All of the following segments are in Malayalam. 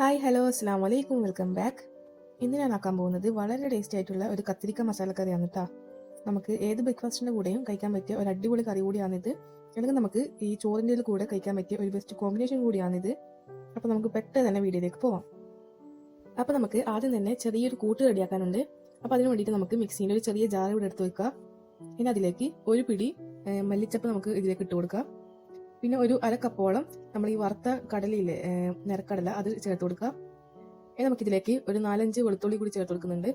ഹായ് ഹലോ അസ്സാം വലൈക്കും വെൽക്കം ബാക്ക് ഇന്ന് ഞാൻ ആക്കാൻ പോകുന്നത് വളരെ ടേസ്റ്റി ആയിട്ടുള്ള ഒരു കത്തിരിക്ക മസാല കറിയാണ് കേട്ടോ നമുക്ക് ഏത് ബ്രേക്ക്ഫാസ്റ്റിന്റെ കൂടെയും കഴിക്കാൻ പറ്റിയ ഒരു അടിപൊളി കറി കൂടിയാണിത്. അല്ലെങ്കിൽ നമുക്ക് ഈ ചോറിന്റെ കൂടെ കഴിക്കാൻ പറ്റിയ ഒരു ബെസ്റ്റ് കോമ്പിനേഷൻ കൂടിയാണിത്. അപ്പോൾ നമുക്ക് പെട്ടെന്ന് തന്നെ വീഡിയോയിലേക്ക് പോവാം. അപ്പോൾ നമുക്ക് ആദ്യം തന്നെ ചെറിയൊരു കൂട്ട് റെഡിയാക്കാനുണ്ട്. അപ്പോൾ അതിന് വേണ്ടിയിട്ട് നമുക്ക് മിക്സീന്റെ ഒരു ചെറിയ ജാർ ഇവിടെ എടുത്ത് വെക്കുക ഇനി അതിലേക്ക് ഒരു പിടി മല്ലിച്ചപ്പ് നമുക്ക് ഇതിലേക്ക് ഇട്ട് കൊടുക്കാം. പിന്നെ ഒരു അര കപ്പോളം നമ്മൾ ഈ വറുത്ത കടലയില്ലേ നിരക്കടല അത് ചേർത്ത് കൊടുക്കുക. ഇനി നമുക്കിതിലേക്ക് ഒരു നാലഞ്ച് വെളുത്തുള്ളി കൂടി ചേർത്ത് കൊടുക്കുന്നുണ്ട്.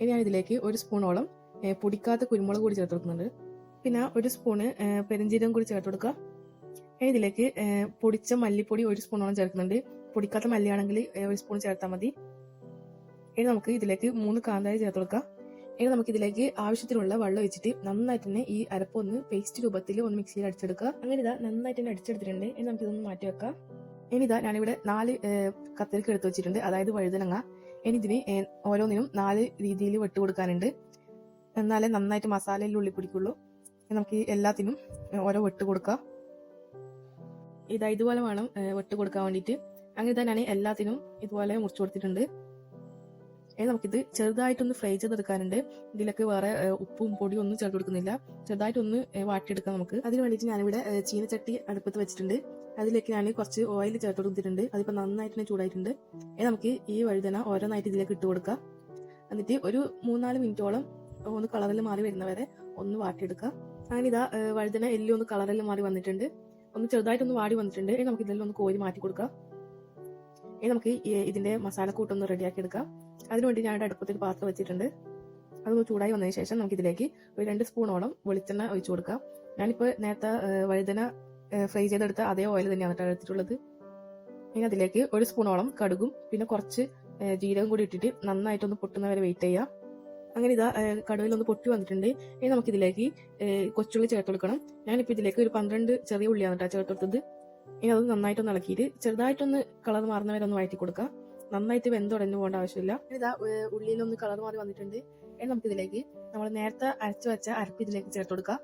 ഇനി ഞാൻ ഇതിലേക്ക് ഒരു സ്പൂണോളം പൊടിക്കാത്ത കുരുമുളക് കൂടി ചേർത്ത് കൊടുക്കുന്നുണ്ട്. പിന്നെ ഒരു സ്പൂണ് ഏഹ്, കൂടി ചേർത്ത് കൊടുക്കുക. ഇനി ഇതിലേക്ക് പൊടിച്ച മല്ലിപ്പൊടി ഒരു സ്പൂണോളം ചേർക്കുന്നുണ്ട്. പൊടിക്കാത്ത മല്ലിയാണെങ്കിൽ ഒരു സ്പൂൺ ചേർത്താൽ മതി. ഇനി നമുക്ക് ഇതിലേക്ക് മൂന്ന് കാന്താരി ചേർത്ത് കൊടുക്കാം ഇനി നമുക്കിതിലേക്ക് ആവശ്യത്തിനുള്ള വെള്ളം വെച്ചിട്ട് നന്നായിട്ട് തന്നെ ഈ അരപ്പ് ഒന്ന് പേസ്റ്റ് രൂപത്തിൽ ഒന്ന് മിക്സിയിൽ അടിച്ചെടുക്കുക. അങ്ങനെ ഇതാ നന്നായിട്ട് തന്നെ അടിച്ചെടുത്തിട്ടുണ്ട്. ഇനി നമുക്കിതൊന്ന് മാറ്റി വെക്കാം. ഇനി ഇതാ ഞാനിവിടെ നാല് കത്തിരിക്ക എടുത്ത് വെച്ചിട്ടുണ്ട്. അതായത് വഴുതനങ്ങ. ഇനി ഇതിന് ഓരോന്നിനും നാല് രീതിയിൽ വെട്ട് കൊടുക്കാനുണ്ട്. എന്നാലേ നന്നായിട്ട് മസാലയിൽ ഉള്ളി പിടിക്കുള്ളൂ. നമുക്ക് എല്ലാത്തിനും ഓരോ വെട്ട് കൊടുക്കാം. ഇതാ ഇതുപോലെ വേണം വെട്ട് കൊടുക്കാൻ വേണ്ടിയിട്ട്. അങ്ങനെ തന്നെയാണ് എല്ലാത്തിനും ഇതുപോലെ മുറിച്ചു കൊടുത്തിട്ടുണ്ട്. ഇനി നമുക്കിത് ചെറുതായിട്ടൊന്ന് ഫ്രൈ ചെയ്തെടുക്കാനുണ്ട്. ഇതിലൊക്കെ വേറെ ഉപ്പും പൊടിയും ഒന്നും ചേർത്ത് കൊടുക്കുന്നില്ല. ചെറുതായിട്ടൊന്ന് വാട്ടിയെടുക്കാം നമുക്ക്. അതിന് വേണ്ടിയിട്ട് ഞാനിവിടെ ചീനച്ചട്ടി അടുപ്പത്ത് വെച്ചിട്ടുണ്ട്. അതിലേക്ക് ഞാൻ കുറച്ച് ഓയിൽ ചേർത്ത് കൊടുത്തിട്ടുണ്ട്. അതിപ്പോൾ നന്നായിട്ട് തന്നെ ചൂടായിട്ടുണ്ട്. ഇനി നമുക്ക് ഈ വഴുതന ഓരോന്നായിട്ട് ഇതിലേക്ക് ഇട്ട് കൊടുക്കാം. എന്നിട്ട് ഒരു മൂന്നാൽ മിനിറ്റോളം ഒന്ന് കളറിൽ മാറി വരുന്നവരെ ഒന്ന് വാട്ടിയെടുക്കാം. അങ്ങനെ ഇതാ വഴുതന എല്ലി ഒന്ന് കളറിൽ മാറി വന്നിട്ടുണ്ട്. ഒന്ന് ചെറുതായിട്ടൊന്ന് വാടി വന്നിട്ടുണ്ട്. ഇനി നമുക്ക് ഇതെല്ലാം ഒന്ന് കോരി മാറ്റി കൊടുക്കാം. ഇനി നമുക്ക് ഇതിന്റെ മസാലക്കൂട്ടൊന്ന് റെഡിയാക്കി എടുക്കാം. അതിനുവേണ്ടി ഞാൻ എന്റെ അടുപ്പത്തിൽ പാത്രം വെച്ചിട്ടുണ്ട്. അതൊന്ന് ചൂടായി വന്നതിന് ശേഷം നമുക്ക് ഇതിലേക്ക് ഒരു രണ്ട് സ്പൂണോളം വെളിച്ചെണ്ണ ഒഴിച്ചു കൊടുക്കാം. ഞാനിപ്പോൾ നേരത്തെ വഴുതന ഫ്രൈ ചെയ്തെടുത്ത അതേ ഓയിൽ തന്നെയാണ് കേട്ടോ എടുത്തിട്ടുള്ളത്. ഇനി അതിലേക്ക് ഒരു സ്പൂണോളം കടുകും പിന്നെ കുറച്ച് ജീരകം കൂടി ഇട്ടിട്ട് നന്നായിട്ടൊന്ന് പൊട്ടുന്ന വരെ വെയിറ്റ് ചെയ്യാം. അങ്ങനെ ഇതാ ഏഹ്, കടുകിലൊന്ന് പൊട്ടി വന്നിട്ടുണ്ട്. ഇനി നമുക്കിതിലേക്ക് കൊച്ചുള്ളി ചേർത്ത് കൊടുക്കണം. ഞാനിപ്പോൾ ഇതിലേക്ക് ഒരു പന്ത്രണ്ട് ചെറിയ ഉള്ളിയാണ് കേട്ടോ ചേർത്ത് കൊടുത്തത്. ഇനി അത് നന്നായിട്ടൊന്ന് ഇളക്കിയിട്ട് ചെറുതായിട്ടൊന്ന് കളർ മാറുന്ന വരെ ഒന്ന് വഴറ്റി കൊടുക്കാം. നന്നായിട്ട് വെന്തുടഞ്ഞു പോകേണ്ട ആവശ്യമില്ല. ഇതാ ഉള്ളിയിലൊന്ന് കളർ മാറി വന്നിട്ടുണ്ട്. ഇനി നമുക്ക് ഇതിലേക്ക് നമ്മൾ നേരത്തെ അരച്ചു വെച്ച അരപ്പ് ഇതിലേക്ക് ചേർത്ത് കൊടുക്കുക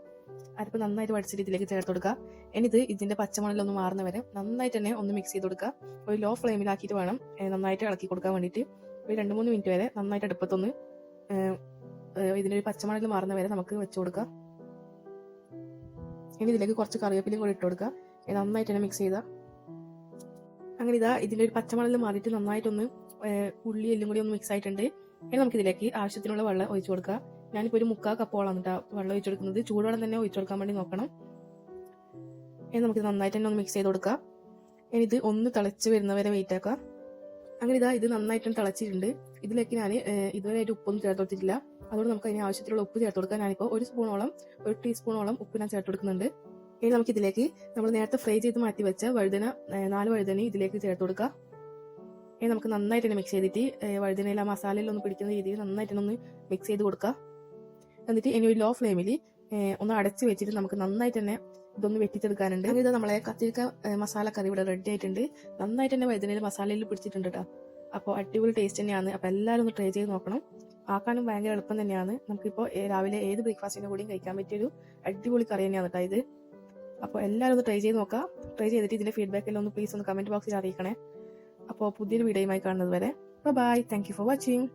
അരപ്പ് നന്നായിട്ട് വടിച്ചിട്ട് ഇതിലേക്ക് ചേർത്ത് കൊടുക്കുക ഇനി ഇത് ഇതിന്റെ പച്ചമണലൊന്ന് മാറുന്ന വരെ നന്നായിട്ട് തന്നെ ഒന്ന് മിക്സ് ചെയ്ത് കൊടുക്കുക ഒരു ലോ ഫ്ലെയിമിലാക്കിയിട്ട് വേണം നന്നായിട്ട് ഇളക്കി കൊടുക്കാൻ വേണ്ടിയിട്ട്. ഒരു രണ്ട് മൂന്ന് മിനിറ്റ് വരെ നന്നായിട്ട് അടുപ്പത്തൊന്ന് ഇതിന്റെ ഒരു പച്ചമണൽ മാറുന്ന വരെ നമുക്ക് വെച്ച് കൊടുക്കാം. ഇനി ഇതിലേക്ക് കുറച്ച് കറിവേപ്പിലയും കൂടി ഇട്ട് കൊടുക്കുക നന്നായിട്ട് തന്നെ മിക്സ് ചെയ്താൽ അങ്ങനെ ഇതാ ഇതിലൊരു ഒരു മാറിയിട്ട് നന്നായിട്ടൊന്ന് ഉള്ളി എല്ലാം കൂടി ഒന്ന് മിക്സ് ആയിട്ടുണ്ട് ഇനി നമുക്ക് ഇതിലേക്ക് ആവശ്യത്തിനുള്ള വെള്ളം ഒഴിച്ചു കൊടുക്കുക ഞാനിപ്പോൾ ഒരു മുക്കാൽ കപ്പോളാണ് കേട്ടോ വെള്ളം ഒഴിച്ചു കൊടുക്കുന്നത്. ചൂടുവെള്ളം തന്നെ ഒഴിച്ചു കൊടുക്കാൻ വേണ്ടി നോക്കണം. ഇനി നമുക്ക് നന്നായിട്ട് തന്നെ ഒന്ന് മിക്സ് ചെയ്ത് കൊടുക്കുക ഇനി ഇത് ഒന്ന് തിളച്ച് വരുന്നവരെ വെയിറ്റ് ആക്കാം. അങ്ങനെ ഇതാ ഇത് നന്നായിട്ടും തിളച്ചിട്ടുണ്ട്. ഇതിലേക്ക് ഞാൻ ഇതുവരെയായിട്ട് ഉപ്പൊന്നും ചേർത്ത് കൊടുത്തിട്ടില്ല. അതുകൊണ്ട് നമുക്ക് അതിന് ആവശ്യത്തിലുള്ള ഉപ്പ് ചേർത്ത് കൊടുക്കാൻ ഞാനിപ്പോൾ ഒരു സ്പൂണോളം ഒരു ടീസ്പൂണോളം ഉപ്പ് ഞാൻ ചേർത്ത് കൊടുക്കുന്നുണ്ട്. ഇനി നമുക്ക് ഇതിലേക്ക് നമ്മൾ നേരത്തെ ഫ്രൈ ചെയ്ത് മാറ്റി വെച്ച വഴുതന നാല് വഴുതന ഇതിലേക്ക് ചേർത്ത് കൊടുക്കുക ഇനി നമുക്ക് നന്നായിട്ട് മിക്സ് ചെയ്തിട്ട് വഴുതനയിൽ ആ മസാലയിൽ ഒന്ന് പിടിക്കുന്ന രീതിയിൽ നന്നായിട്ട് ഒന്ന് മിക്സ് ചെയ്ത് കൊടുക്കുക എന്നിട്ട് ഇനി ഒരു ലോ ഫ്ലെയിമിൽ ഒന്ന് അടച്ച് വെച്ചിട്ട് നമുക്ക് നന്നായിട്ട് തന്നെ ഇതൊന്ന് വെട്ടിച്ചെടുക്കാനുണ്ട്. ഇത് നമ്മളെ കത്തിരിക്ക മസാല കറി ഇവിടെ റെഡി ആയിട്ടുണ്ട്. നന്നായിട്ട് തന്നെ വഴുതനയിൽ മസാലയിൽ പിടിച്ചിട്ടുണ്ട് കേട്ടോ അപ്പോൾ അടിപൊളി ടേസ്റ്റ് തന്നെയാണ്. അപ്പോൾ എല്ലാവരും ഒന്ന് ട്രൈ ചെയ്ത് നോക്കണം. ആക്കാനും ഭയങ്കര എളുപ്പം തന്നെയാണ്. നമുക്കിപ്പോൾ രാവിലെ ഏത് ബ്രേക്ക്ഫാസ്റ്റിനും കൂടിയും കഴിക്കാൻ പറ്റിയൊരു അടിപൊളി കറി തന്നെയാണ് കേട്ടോ ഇത്. അപ്പോൾ എല്ലാവരും ഒന്ന് ട്രൈ ചെയ്ത് നോക്കാം. ട്രൈ ചെയ്തിട്ട് ഇതിന്റെ ഫീഡ്ബാക്ക് എല്ലാം ഒന്ന് പ്ലീസ് ഒന്ന് കമന്റ് ബോക്സിൽ അറിയിക്കണേ. അപ്പോൾ പുതിയൊരു വീഡിയോയുമായി കാണുന്നത് വരെ. Bye thank you for watching